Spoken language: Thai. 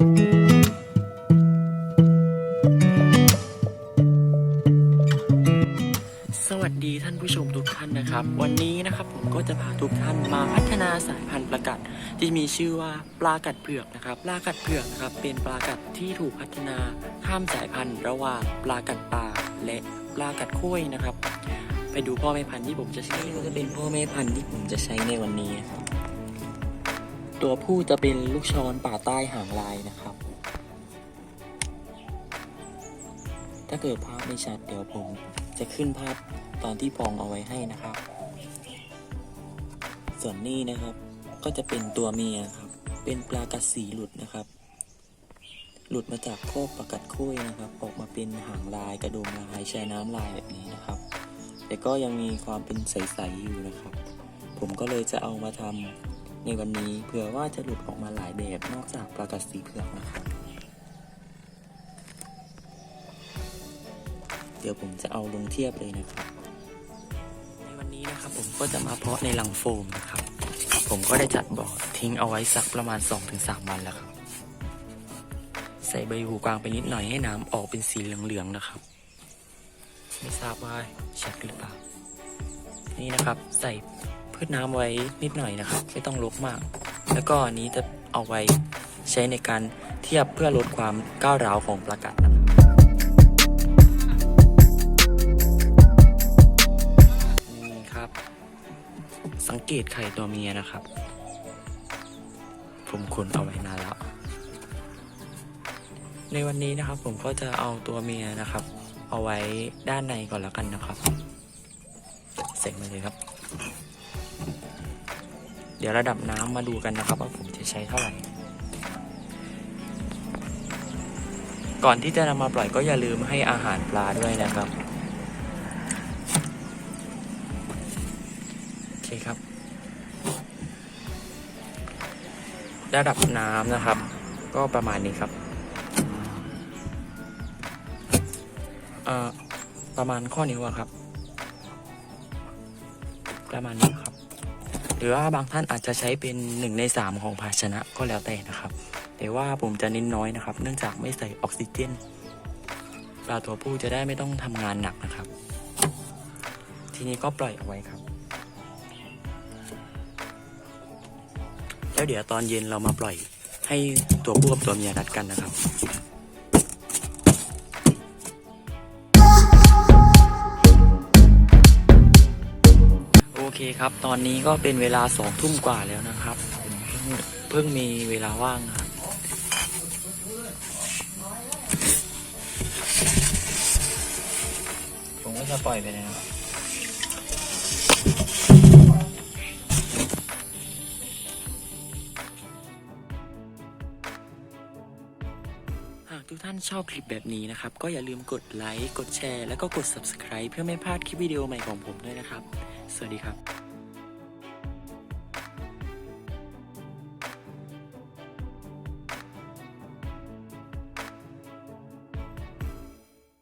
สวัสดีท่านผู้ชมทุกท่านนะครับ วันนี้นะครับผมก็จะพาทุกท่านมาพัฒนาสายพันธุ์ปลากัด ที่มีชื่อว่าปลากัดเผือกนะครับปลากัดเผือกนะครับเป็นปลากัดที่ถูกพัฒนาข้ามสายพันธุ์ ระหว่างปลากัดป่าและปลากัดคุ้ยนะครับ ไปดูพ่อแม่พันธุ์ที่ผมจะใช้นี่ก็จะเป็นพ่อแม่พันธุ์ที่ผมจะใช้ในวันนี้นะครับ ตัวผู้จะเป็นลูกช้อนป่าใต้หางลายนะครับ ถ้าเกิดภาพไม่ชัดเดี๋ยวผมจะขึ้นภาพตอนที่ปองเอาไว้ให้นะครับ ส่วนนี้นะครับก็จะเป็นตัวเมียครับ เป็นปลากัดสีหลุดนะครับ หลุดมาจากโคกปลากัดคุ้ยนะครับ ออกมาเป็นหางลายกระดุมลายแช่น้ำลายแบบนี้นะครับ แต่ก็ยังมีความเป็นใสๆอยู่นะครับ ผมก็เลยจะเอามาทำ ในวันนี้เผื่อว่าจะหลุดออกมาหลายแบบนอกจากปลากัดสีเผือกนะครับ เดี๋ยวผมจะเอาลงเทียบเลยนะครับ ในวันนี้นะครับผมก็จะมาเพาะในลังโฟมนะครับ ผมก็ได้จัดบ่อทิ้งเอาไว้สักประมาณ 2-3 วันแล้วครับ ใส่ใบหูกวางไปนิดหน่อยให้น้ำออกเป็นสีเหลืองๆนะครับ ไม่ทราบว่าชัดหรือเปล่า นี่นะครับใส่ พืชน้ำไว้นิดหน่อยนะครับ ไม่ต้องลกมาก แล้วก็อันนี้จะเอาไว้ใช้ในการเทียบเพื่อลดความก้าวร้าวของปลากัดนะนี่ครับ สังเกตไข่ตัวเมียนะครับ ผมขนเอาไว้นานแล้ว ในวันนี้นะครับผมก็จะเอาตัวเมียนะครับ เอาไว้ด้านในก่อนแล้วกันนะครับ เสร็จมาเลยครับ เดี๋ยวระดับน้ำมาดูกันนะครับ ว่าผมจะใช้เท่าไหร่ ก่อนที่จะนำมาปล่อยก็อย่าลืมให้อาหารปลาด้วยนะครับ โอเคครับ ระดับน้ำนะครับ ก็ประมาณนี้ครับเอ่อประมาณข้อนิ้วครับ ประมาณนี้ครับ หรือว่าบางท่านอาจจะใช้เป็นหนึ่งในสามของภาชนะก็แล้วแต่นะครับ แต่ว่าผมจะเน้นน้อยนะครับ เนื่องจากไม่ใส่ออกซิเจนปลาตัวผู้จะได้ไม่ต้องทำงานหนักนะครับ ทีนี้ก็ปล่อยเอาไว้ครับ แล้วเดี๋ยวตอนเย็นเรามาปล่อยให้ตัวผู้กับตัวเมียนัดกันนะครับ คครับ ตอนนี้ก็เป็นเวลาสองทุ่มกว่าแล้วนะครับ ผมเพิ่งเพิ่งมีเวลาว่างครับ ผมก็จะปล่อยไปเลยนะครับหากทุกท่านชอบคลิปแบบนี้นะครับ ก็อย่าลืมกดไลค์ กดแชร์ แล้วก็กด subscribe เพื่อไม่พลาดคลิปวิดีโอใหม่ของผมด้วยนะครับ สวัสดีครับ